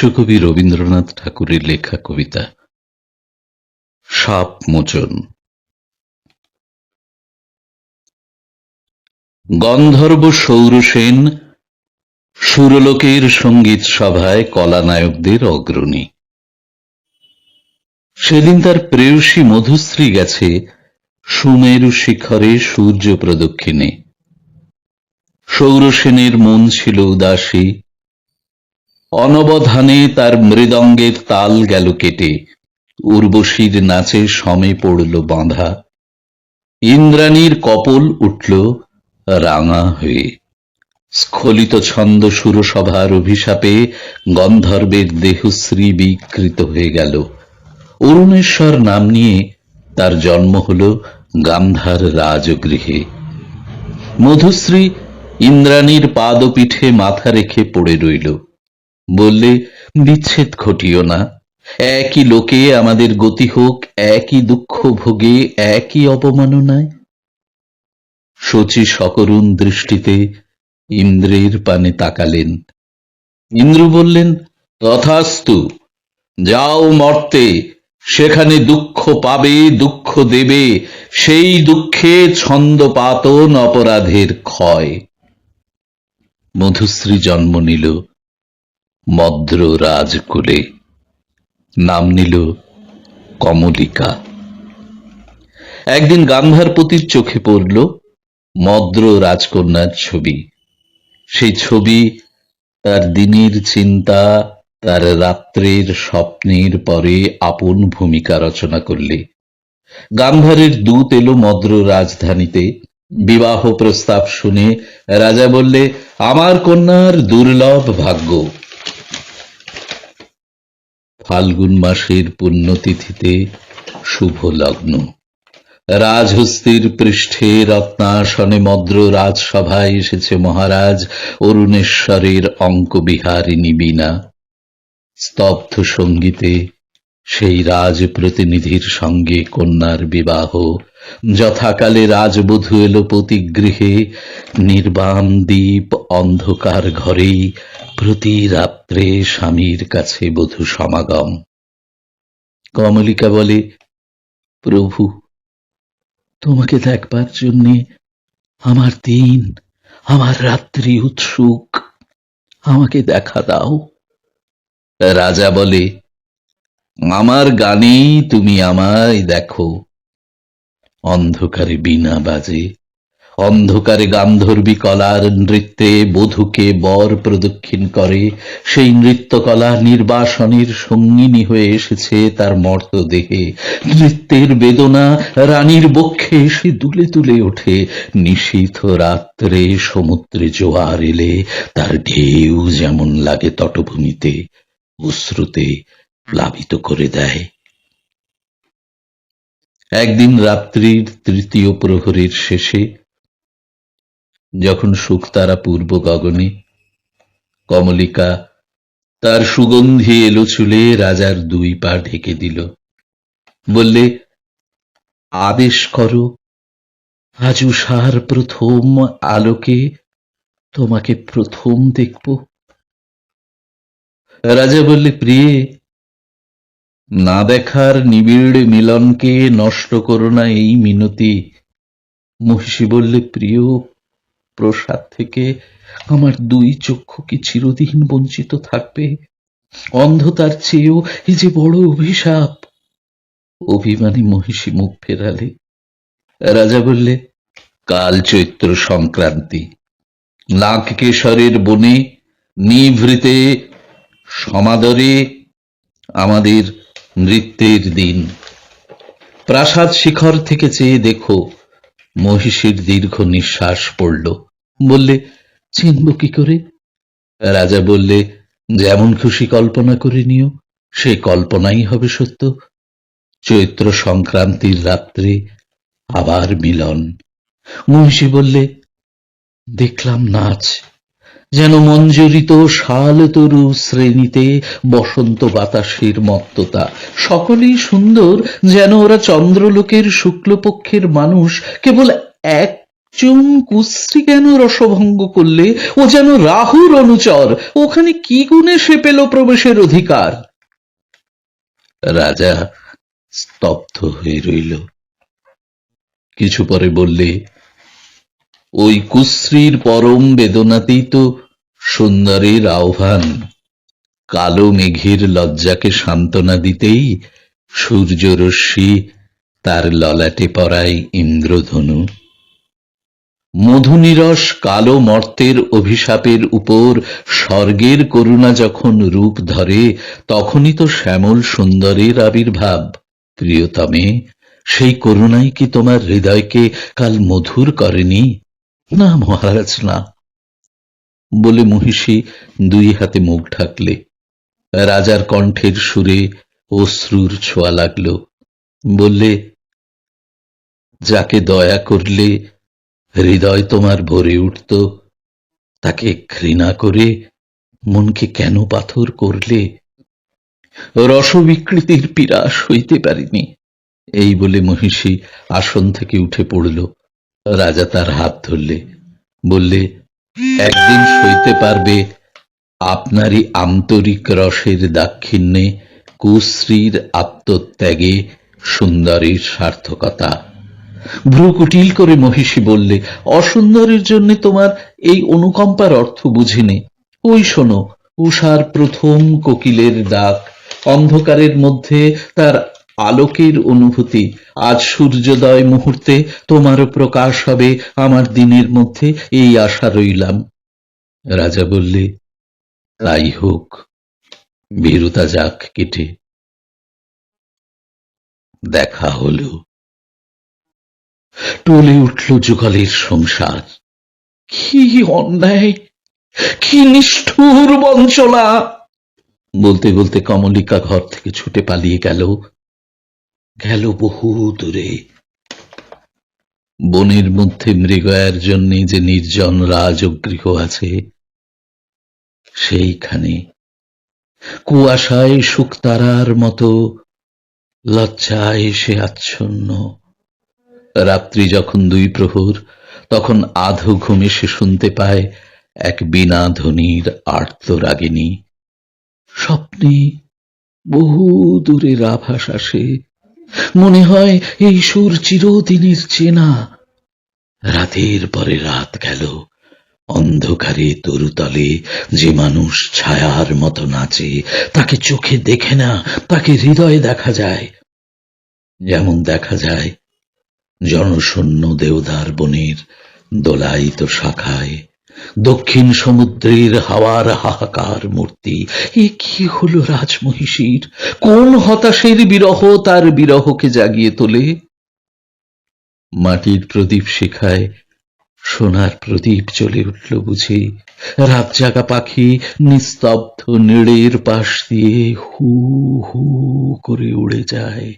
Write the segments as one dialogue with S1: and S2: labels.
S1: বিশ্বকবি রবীন্দ্রনাথ ঠাকুরের লেখা কবিতা, সাপ মোচন। গন্ধর্ব সৌরসেন সুরলোকের সংগীত সভায় কলানায়কদের অগ্রণী। সেদিন তার প্রেয়সী মধুশ্রী গেছে সুমেরু শিখরে সূর্য প্রদক্ষিণে। সৌরসেনের মন ছিল উদাসী। অনবধানে তার মৃদঙ্গের তাল গেল কেটে। উর্বশীর নাচে সমে পড়ল বাঁধা। ইন্দ্রাণীর কপল উঠল রাঙা হয়ে। স্খলিত ছন্দ সুরসভার অভিশাপে গন্ধর্বের দেহশ্রী বিকৃত হয়ে গেল। অরুণেশ্বর নাম নিয়ে তার জন্ম হল গান্ধার রাজগৃহে। মধুশ্রী ইন্দ্রাণীর পাদপীঠে মাথা রেখে পড়ে রইল। বললে, বিচ্ছেদ ঘটিও না। একই লোকে আমাদের গতি হোক, একই দুঃখ ভোগে, একই অপমাননায়। শচী সকরুণ দৃষ্টিতে ইন্দ্রের পানে তাকালেন। ইন্দ্র বললেন, তথাস্তু, যাও মর্তে, সেখানে দুঃখ পাবে, দুঃখ দেবে, সেই দুঃখে ছন্দপাতন অপরাধের ক্ষয়। মধুশ্রী জন্ম নিল মদ্র রাজকুলে। নাম নিল কমলিকা। একদিন গান্ধারপতির চোখে পড়ল মদ্র রাজকন্যার ছবি। সেই ছবি তার দিনের চিন্তা, তার রাত্রের স্বপ্নের পরে আপন ভূমিকা রচনা করলে। গান্ধারের দূত এলো মদ্র রাজধানীতে। বিবাহ প্রস্তাব শুনে রাজা বললে, আমার কন্যার দুর্লভ ভাগ্য। ফাল্গুন মাসের পুণ্যতিথিতে শুভ লগ্ন। রাজহস্তির পৃষ্ঠে রত্নাসনে মদ্র রাজসভায় এসেছে মহারাজ অরুণেশ্বরের অঙ্কবিহারিণী বীণা। স্তব্ধ সঙ্গীতে সেই রাজ প্রতিনিধির সঙ্গে কন্যার বিবাহ। যথাকালে রাজবধূ এলো পতিগৃহে নির্বাণ দ্বীপ অন্ধকার ঘরেই প্রতি রাত্রে স্বামীর কাছে বধূ সমাগম। কমলিকা বলে, প্রভু, তোমাকে দেখবার জন্যে আমার দিন, আমার রাত্রি উৎসুক, আমাকে দেখা দাও। রাজা বলে আমার গানেই তুমি আমায় দেখো। অন্ধকারে বীণা বাজে, অন্ধকারে গান্ধর্বী কলার নৃত্যে বধূকে বর প্রদক্ষিণ করে। সেই নৃত্যকলা নির্বাসনের সঙ্গিনী হয়ে এসেছে তার মর্তদেহে নৃত্যের বেদনা রানীর বক্ষে এসে দুলে তুলে ওঠে। নিশীথ রাত্রে সমুদ্রে জোয়ার এলে তার ঢেউ যেমন লাগে তটভূমিতে, অশ্রুতে প্লাবিত করে দেয়। একদিন রাত্রির তৃতীয় প্রহরের শেষে, যখন শুকতারা পূর্ব গগনে, কমলিকা তার সুগন্ধি এলো চুলে রাজার দুই পা ঢেকে দিল। বললে, আদেশ করো, আজ উষার প্রথম আলোকে তোমাকে প্রথম দেখব। রাজা বললে, প্রিয়ে না দেখার নিবিড় মিলনকে নষ্ট করো না এই মিনতি। মহিষী বললে, প্রিয়, প্রসাদ থেকে আমার দুই চক্ষু কি চিরদিন বঞ্চিত থাকবে? অন্ধতার চেয়েও এই যে বড় অভিশাপ! অভিমানী মহিষী মুখ ফেরালে। রাজা বললে, কাল চৈত্র সংক্রান্তি। নাগকেশরের বনে নিভৃতে সমাদরে আমাদের নৃত্যের দিন। প্রাসাদ শিখর থেকে চেয়ে দেখো, মহিষীর দীর্ঘ নিঃশ্বাস পড়ল। বললে, চিনব কি করে? রাজা বললে, যেমন খুশি কল্পনা করে নিও সেই কল্পনাই হবে সত্য। চৈত্র সংক্রান্তির রাত্রে আবার মিলন। মহিষী বললে, দেখলাম নাচ যেন মঞ্জরিত শাল তরু শ্রেণীতে বসন্ত বাতাসের মত্ততা। সকলেই সুন্দর যেন ওরা চন্দ্রলোকের শুক্লপক্ষের মানুষ। কেবল এক নির্বাচন কুশ্রী কেন রসভঙ্গ করলে? ও যেন রাহুর অনুচর। ওখানে কি গুণে সে পেল প্রবেশের অধিকার? রাজা স্তব্ধ হয়ে রইল। কিছু পরে বললে ওই কুশ্রীর পরম বেদনাতেই তো সুন্দরের আহ্বান। কালো মেঘের লজ্জাকে সান্ত্বনা দিতেই সূর্যরশ্মি তার ললাটে পড়ায় ইন্দ্রধনু। মধুনিরস কালো মর্তের অভিশাপের উপর স্বর্গের করুণা যখন রূপ ধরে, তখনই তো শ্যামল সুন্দরের আবির্ভাব। প্রিয়তমে, সেই করুণাই কি তোমার হৃদয়কে কাল মধুর করেনি? না মহারাজ না। বলে মহিষী দুই হাতে মুখ ঢাকলে। রাজার কণ্ঠের সুরে অশ্রুর ছোঁয়া লাগল। বললে, যাকে দয়া করলে হৃদয় তোমার ভরে উঠত, তাকে ঘৃণা করে মনকে কেন পাথর করলে? রসবিকৃতির পীড়া সইতে পারিনি। এই বলে মহিষী আসন থেকে উঠে পড়ল। রাজা তার হাত ধরলে, বললে, একদিন সইতে পারবে আপনারই আন্তরিক রসের দাক্ষিণ্যে কুশ্রীর আত্মত্যাগে সুন্দরীর সার্থকতা। ভ্রুকুটিল করে মহিষী বললে, অসুন্দরের জন্য তোমার এই অনুকম্পার অর্থ বুঝিনি ওই শোনো উষার প্রথম কোকিলের ডাক অন্ধকারের মধ্যে তার আলোকের অনুভূতি। আজ সূর্যোদয় মুহূর্তে তোমারও প্রকাশ হবে, আমার দিনের মধ্যে এই আশা রইলাম। রাজা বললে, তাই হোক ভীরুতা যাক কেটে। দেখা হলো। টলে উঠল যুগলের সংসার। কি অন্যায়, কি নিষ্ঠুর বঞ্চনা! বলতে বলতে কমলিকা ঘর থেকে ছুটে পালিয়ে গেল। গেল বহু দূরে। বনের মধ্যে মৃগয়ার জন্য যে নির্জন রাজগৃহ আছে, সেইখানে। কুয়াশায় শুকতারার মতো লজ্জায় সে আচ্ছন্ন। রাত্রি যখন দুই প্রহর, তখন আধো ঘুমে সে শুনতে পায় এক বিনা ধ্বনির আর্তরাগিনী। স্বপ্নে বহু দূরে রাভাস আসে মনে হয় এই সুর চিরদিনের চেনা। রাতের পরে রাত গেল। অন্ধকারে তরুতলে যে মানুষ ছায়ার মতো নাচে, তাকে চোখে দেখে না, তাকে হৃদয়ে দেখা যায়। যেমন দেখা যায়, জনশূন্য দেওদার বনের দোলায়িত শাখায়। দক্ষিণ সমুদ্রের হাওয়ার হাহাকার মূর্তি। এ কি হলো রাজমহিষীর? কোন হতাশের বিরহ তার বিরহকে জাগিয়ে তোলে? মাটির প্রদীপ শিখায়, সোনার প্রদীপ জ্বলে উঠল বুঝি। রাত জাগা পাখি নিস্তব্ধ নিড়ের পাশ দিয়ে হু হু করে উড়ে যায়।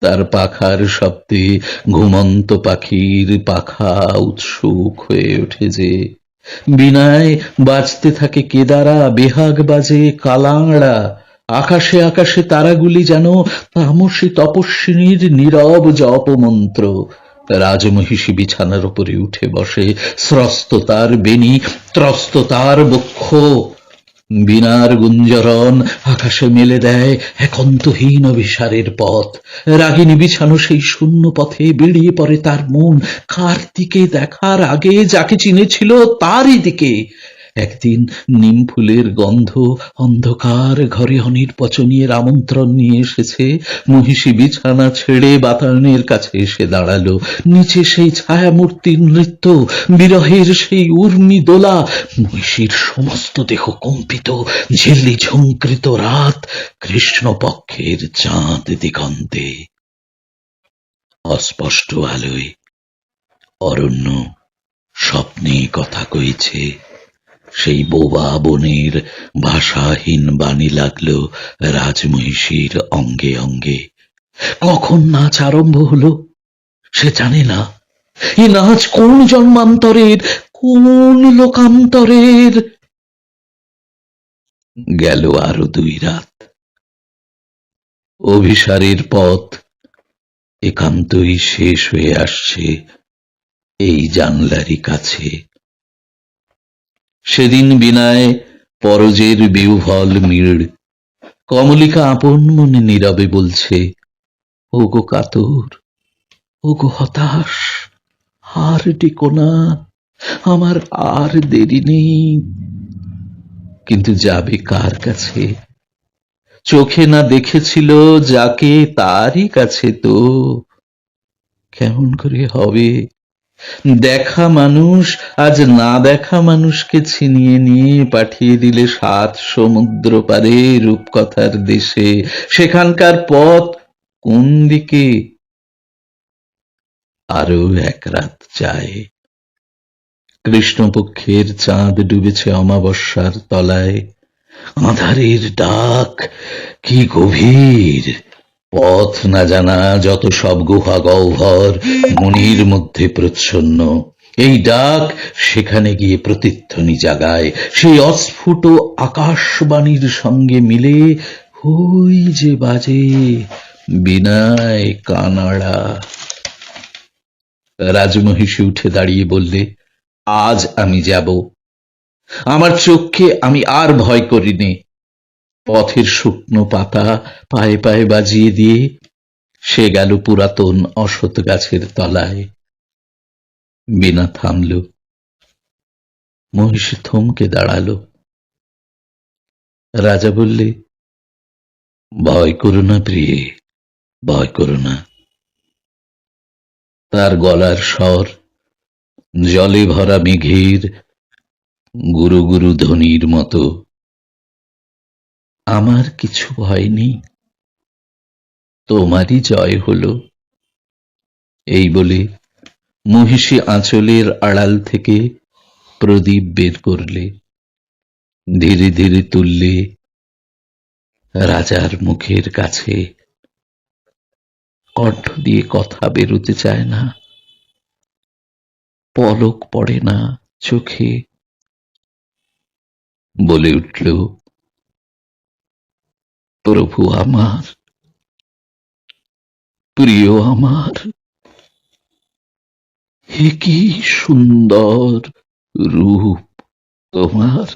S1: তার পাখার শব্দে ঘুমন্ত পাখির পাখা উৎসুক হয়ে ওঠে যে। বিনায় বাজতে থাকে কেদারা, বেহাগ বাজে কালাংড়া। আকাশে আকাশে তারাগুলি যেন তামসী তপস্বিনীর নীরব জপ মন্ত্র রাজমহিষী বিছানার উপরে উঠে বসে, স্রস্ত তার বেনি ত্রস্ত তার বক্ষ। বিনার গুঞ্জরণ আকাশে মেলে দেয় এক অন্তহীন অভিসারের পথ। রাগিনী বিছানো সেই শূন্য পথে বেরিয়ে পড়ে তার মন। কার দিকে দেখার আগে যাকে চিনেছিল তারই দিকে। একদিন নিম ফুলের গন্ধ অন্ধকার ঘরে অনির্বচনীয় আমন্ত্রণ নিয়ে এসেছে। মহিষী বিছানা ছেড়ে বাতায়নের কাছে এসে দাঁড়াল। নিচে সেই ছায়ামূর্তির নৃত্য, বিরহের সেই উর্মি দোলা, মহিষীর সমস্ত দেহ কম্পিত, ঝিল্লি ঝঙ্কৃত রাত, কৃষ্ণপক্ষের চাঁদ দিগন্তে। অস্পষ্ট আলোয় অরণ্য স্বপ্নে কথা কইছে। সেই বোবা বনের ভাষাহীন বাণী লাগল রাজমহিষীর অঙ্গে অঙ্গে। কখন নাচ আরম্ভ হলো সে জানে না। এ নাচ কোন জন্মান্তরের, কোন লোকান্তরের? গেল আরও দুই রাত। অভিসারের পথ একান্তই শেষ হয়ে আসছে এই জানলারই কাছে। সেদিন বিনায় পরজের বিউভল মিড়। কমলিকা আপন মনে নীরবে বলছে ও গো কাতর ও গো হতাশ, আর ডেকো না, আমার আর দেরি নেই। কিন্তু যাবে কার কাছে? চোখে না দেখেছিল যাকে তারই কাছে তো। কেমন করে হবে দেখা মানুষ, আজ না দেখা মানুষকে ছিনিয়ে নিয়ে পাঠিয়ে দিলে সাত সমুদ্র পারে রূপকথার দেশে। সেখানকার পথ কোন দিকে? আরও এক রাত যায়। কৃষ্ণপক্ষের চাঁদ ডুবেছে অমাবস্যার তলায়। আধারের ডাক কি গভীর? পথ না জানা যত সব গুহা গহ্বর মনির মধ্যে প্রচ্ছন্ন। এই ডাক সেখানে গিয়ে প্রতিধ্বনি জাগায়। সেই অস্ফুট আকাশবাণীর সঙ্গে মিলে হই যে বাজে বিনায় কানাড়া। রাজমহিষী উঠে দাঁড়িয়ে বললে, আজ আমি যাব। আমার চোখকে আমি আর ভয় করিনি। পথের শুকনো পাতা পায়ে পায়ে বাজিয়ে দিয়ে সে গেল পুরাতন অসত গাছের তলায়। বিনা থামল। মহিষ থমকে দাঁড়াল। রাজা বললে, ভয় করো না প্রিয়ে, ভয় করো না। তার গলার স্বর, জলে ভরা মেঘের গুরু গুরু ধ্বনির মতো। আমার কিছু ভয় নেই। তোমারই জয় হলো। এই বলে মহিষী আঁচলের আড়াল থেকে প্রদীপ বের করলে। ধীরে ধীরে তুললে রাজার মুখের কাছে কণ্ঠ দিয়ে কথা বেরোতে চায় না। পলক পড়ে না চোখে। বলে উঠল প্রভু আমার প্রিয় আমার হে কি সুন্দর রূপ তোমার।